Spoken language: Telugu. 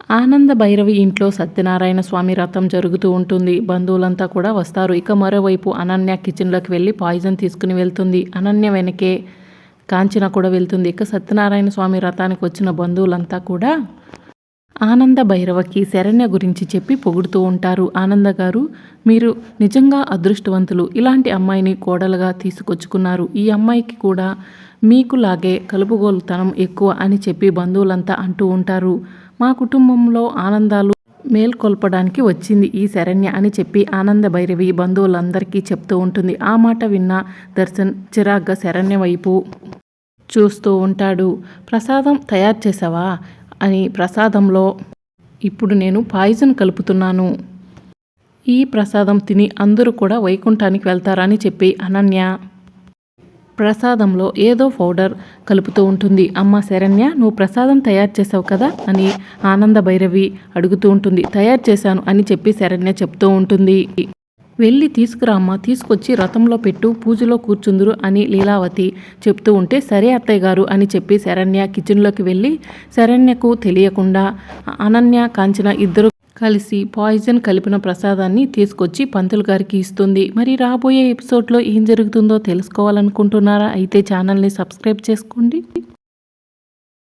ఆనంద భైరవి ఇంట్లో సత్యనారాయణ స్వామి రథం జరుగుతూ ఉంటుంది. బంధువులంతా కూడా వస్తారు. ఇక మరోవైపు అనన్య కిచెన్లోకి వెళ్ళి పాయిజన్ తీసుకుని వెళ్తుంది. అనన్య వెనకే కాంచన కూడా వెళ్తుంది. ఇక సత్యనారాయణ స్వామి రథానికి వచ్చిన బంధువులంతా కూడా ఆనంద భైరవకి శరణ్య గురించి చెప్పి పొగుడుతూ ఉంటారు. ఆనంద గారు మీరు నిజంగా అదృష్టవంతులు. ఇలాంటి అమ్మాయిని కోడలుగా తీసుకొచ్చుకున్నారు. ఈ అమ్మాయికి కూడా మీకులాగే కలుపుగోలుతనం ఎక్కువ అని చెప్పి బంధువులంతా అంటూ ఉంటారు. మా కుటుంబంలో ఆనందాలు మేల్కొల్పడానికి వచ్చింది ఈ శరణ్య అని చెప్పి ఆనంద భైరవి బంధువులందరికీ చెప్తూ ఉంటుంది. ఆ మాట విన్న దర్శన్ చిరాగ్గా శరణ్య వైపు చూస్తూ ఉంటాడు. ప్రసాదం తయారు చేసావా? అని ప్రసాదంలో ఇప్పుడు నేను పాయిజన్ కలుపుతున్నాను. ఈ ప్రసాదం తిని అందరూ కూడా వైకుంఠానికి వెళ్తారని చెప్పి అనన్య ప్రసాదంలో ఏదో పౌడర్ కలుపుతూ ఉంటుంది. అమ్మ శరణ్య నువ్వు ప్రసాదం తయారు చేసావు కదా అని ఆనంద భైరవి అడుగుతూ ఉంటుంది. తయారు చేశాను అని చెప్పి శరణ్య చెప్తూ ఉంటుంది. వెళ్ళి తీసుకురామ్మ తీసుకొచ్చి రథంలో పెట్టు పూజలో కూర్చుందురు అని లీలావతి చెప్తూ ఉంటే సరే అత్తయ్య గారు అని చెప్పి శరణ్య కిచెన్లోకి వెళ్ళి శరణ్యకు తెలియకుండా అనన్య కాంచన ఇద్దరు కలిసి పాయిజన్ కలిపిన ప్రసాదాన్ని తీసుకొచ్చి పంతులు గారికి ఇస్తుంది. మరి రాబోయే ఎపిసోడ్లో ఏం జరుగుతుందో తెలుసుకోవాలనుకుంటున్నారా? అయితే ఛానల్ని సబ్స్క్రైబ్ చేసుకోండి.